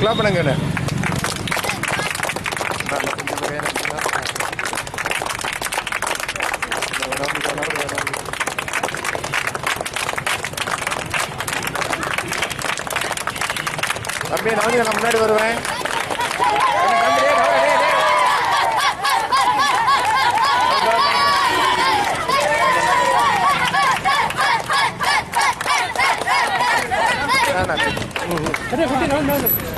Clap பண்ணுங்க என்ன? தம்பி நான் முன்னாடி வருவேன். தம்பி, டேய், டேய், டேய்,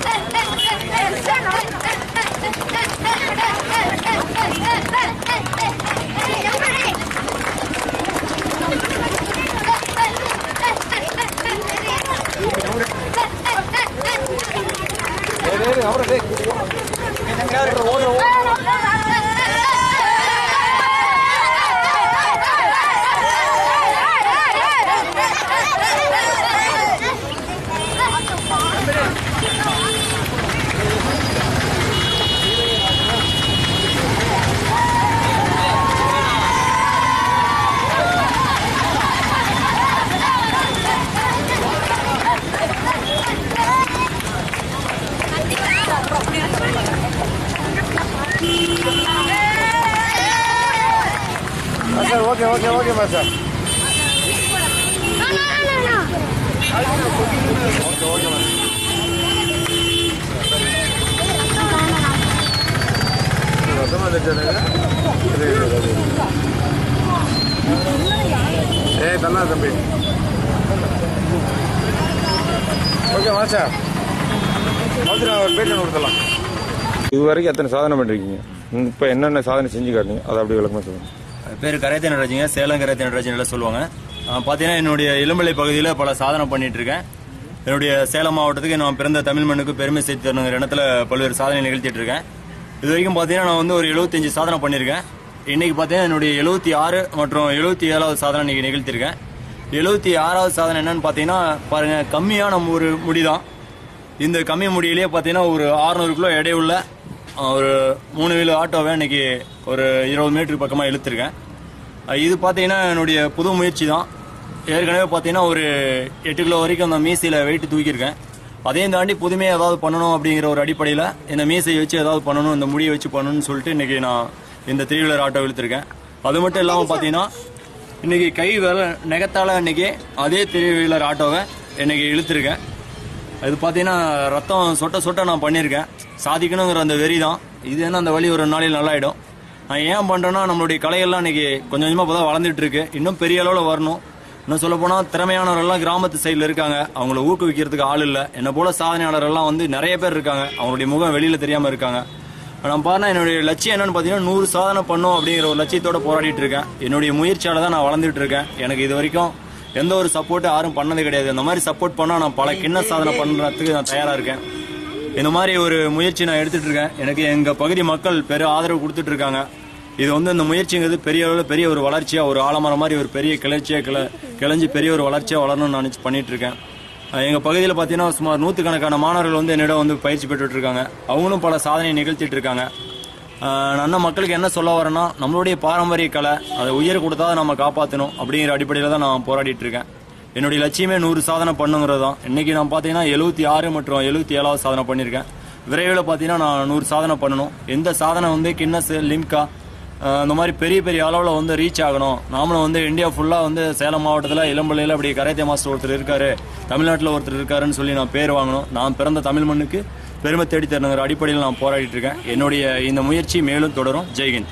ahora ve. Robó, robó. Okay, okay, master. Okay, okay, master. ரசம் வந்துட்டானுங்க இது, இது, இது, இது. ஏய் தள்ளா தம்பி ஓகே மாச்சா வந்து நான் ஒரு பேட்டி கொடுத்துடலாம் இது வரைக்கும் எத்தனை சாதனை பண்ணிருக்கீங்க? இப்போ என்னென்ன சாதனை செஞ்சு காட்டுங்க அதை அப்படி விளக்கமா சொல்லுங்க. பேர் கரையத்தை நடராஜிங்க சேலம் கரையத்தை நடராஜன் சொல்லுவாங்க. ஆஹ் பாத்தீங்கன்னா என்னுடைய இளம்பிள்ளை பகுதியில் பல சாதனை பண்ணிட்டு இருக்கேன் என்னுடைய சேலம் மாவட்டத்துக்கு நான் பிறந்த தமிழ் மண்ணுக்கு பெருமை சேர்த்து தரணுங்கிற இடத்துல பல்வேறு சாதனை நிகழ்த்திட்டு இருக்கேன் இது வரைக்கும் பாத்தீங்கன்னா நான் வந்து ஒரு 75 சாதனை பண்ணியிருக்கேன். இன்னைக்கு பாத்தீங்கன்னா என்னுடைய எழுபத்தி ஆறு மற்றும் எழுபத்தி ஏழாவது சாதனை இன்னைக்கு நிகழ்த்திருக்கேன் எழுபத்தி ஆறாவது சாதனை என்னன்னு பாத்தீங்கன்னா பாருங்க கம்மியான ஒரு முடிதான். இந்த கம்மி முடியிலேயே பார்த்தீங்கன்னா ஒரு 600 கிலோ எடையுள்ள ஒரு மூணு வீலு ஆட்டோவை இன்னைக்கு ஒரு இருபது மீட்டர் பக்கமாக இழுத்துருக்கேன். இது பார்த்தீங்கன்னா என்னுடைய புது முயற்சி தான். ஏற்கனவே பார்த்தீங்கன்னா ஒரு எட்டு கிலோ வரைக்கும் அந்த மீசையில் வெயிட் தூக்கியிருக்கேன். அதையும் தாண்டி புதுமையாக ஏதாவது பண்ணணும் அப்படிங்கிற ஒரு அடிப்படையில் இந்த மீசையை வச்சு ஏதாவது பண்ணணும் இந்த முடியை வச்சு பண்ணணும்னு சொல்லிட்டு இன்றைக்கி நான் இந்த த்ரீ வீலர் ஆட்டோ இழுத்துருக்கேன். அது மட்டும் இல்லாமல் பார்த்தீங்கன்னா இன்றைக்கி கை வில நெகத்தால் இன்றைக்கி அதே த்ரீ வீலர் ஆட்டோவை இன்றைக்கி இழுத்துருக்கேன். இது பார்த்தீங்கன்னா ரத்தம் சொட்ட சொட்ட நான் பண்ணியிருக்கேன். சாதிக்கணுங்கிற அந்த வெறி தான் இது என்ன அந்த வழி ஒரு நாளையில் நல்லாயிடும். நான் ஏன் பண்ணுறேன்னா நம்மளுடைய கலைகள்லாம் இன்னைக்கு கொஞ்சம் கொஞ்சமாக இப்போ தான் வளர்ந்துட்டு இருக்கு இன்னும் பெரிய அளவில் வரணும். இன்னும் சொல்ல போனால் கிராமத்து சைடில் இருக்காங்க. அவங்கள ஊக்குவிக்கிறதுக்கு ஆள் இல்லை. என்னை போல சாதனையாளரெல்லாம் வந்து நிறைய பேர் இருக்காங்க. அவங்களுடைய முகம் வெளியில் தெரியாமல் இருக்காங்க. நான் பாருன்னா என்னுடைய லட்சியம் என்னன்னு பார்த்தீங்கன்னா நூறு சாதனை பண்ணும் அப்படிங்கிற ஒரு லட்சியத்தோட போராடிட்டு இருக்கேன். என்னுடைய முயற்சியால தான் நான் வளர்ந்துட்டு இருக்கேன். எனக்கு இது வரைக்கும் எந்த ஒரு சப்போர்ட்டும் யாரும் பண்ணது கிடையாது. இந்த மாதிரி சப்போர்ட் பண்ணால் நான் பல கிண்ண சாதனை பண்ணுறதுக்கு நான் தயாராக இருக்கேன். இந்த மாதிரி ஒரு முயற்சி நான் எடுத்துட்டு இருக்கேன். எனக்கு எங்க பகுதி மக்கள் பெரிய ஆதரவு கொடுத்துட்டு இருக்காங்க. இது வந்து இந்த முயற்சிங்கிறது பெரிய அளவில் பெரிய ஒரு வளர்ச்சியா ஒரு ஆலமரம் மாதிரி ஒரு பெரிய கிளர்ச்சியா கிள கிளஞ்சி பெரிய ஒரு வளர்ச்சியா வளரணும்னு நினச்சி பண்ணிட்டு இருக்கேன். எங்கள் எங்க பகுதியில் பார்த்தீங்கன்னா சுமார் நூற்றுக்கணக்கான மாணவர்கள் வந்து என்னிடம் வந்து பயிற்சி பெற்றுட்டு இருக்காங்க. அவங்களும் பல சாதனையை நிகழ்த்திட்டு இருக்காங்க. நான் மக்களுக்கு என்ன சொல்ல வரேன்னா நம்மளுடைய பாரம்பரிய கலை அதை உயிர் கொடுத்தா நம்ம காப்பாற்றணும் அப்படிங்கிற அடிப்படையில் தான் நான் போராடிட்டு இருக்கேன். என்னுடைய லட்சியமே நூறு சாதனை பண்ணுங்கிறது தான். இன்னைக்கு நான் பார்த்தீங்கன்னா எழுபத்தி ஆறு மற்றும் எழுபத்தி ஏழாவது சாதனை பண்ணியிருக்கேன். விரைவில் பார்த்தீங்கன்னா நான் நூறு சாதனை பண்ணணும். எந்த சாதனை வந்து கின்னஸ் லிம்கா அந்த இந்த மாதிரி பெரிய பெரிய அளவில் வந்து ரீச் ஆகணும். நாமளும் வந்து இந்தியா ஃபுல்லாக வந்து சேலம் மாவட்டத்தில் இளம்பிள்ளையில் அப்படி கரைத்தே மாஸ்டர் ஒருத்தர் இருக்காரு. தமிழ்நாட்டில் ஒருத்தர் இருக்காருன்னு சொல்லி நான் பேர் வாங்கணும். நான் பிறந்த தமிழ் மண்ணுக்கு பெருமை தேடி தரணுங்கிற அடிப்படையில் நான் போராடிட்டு இருக்கேன். என்னுடைய இந்த முயற்சி மேலும் தொடரும். ஜெய்ஹிந்த்.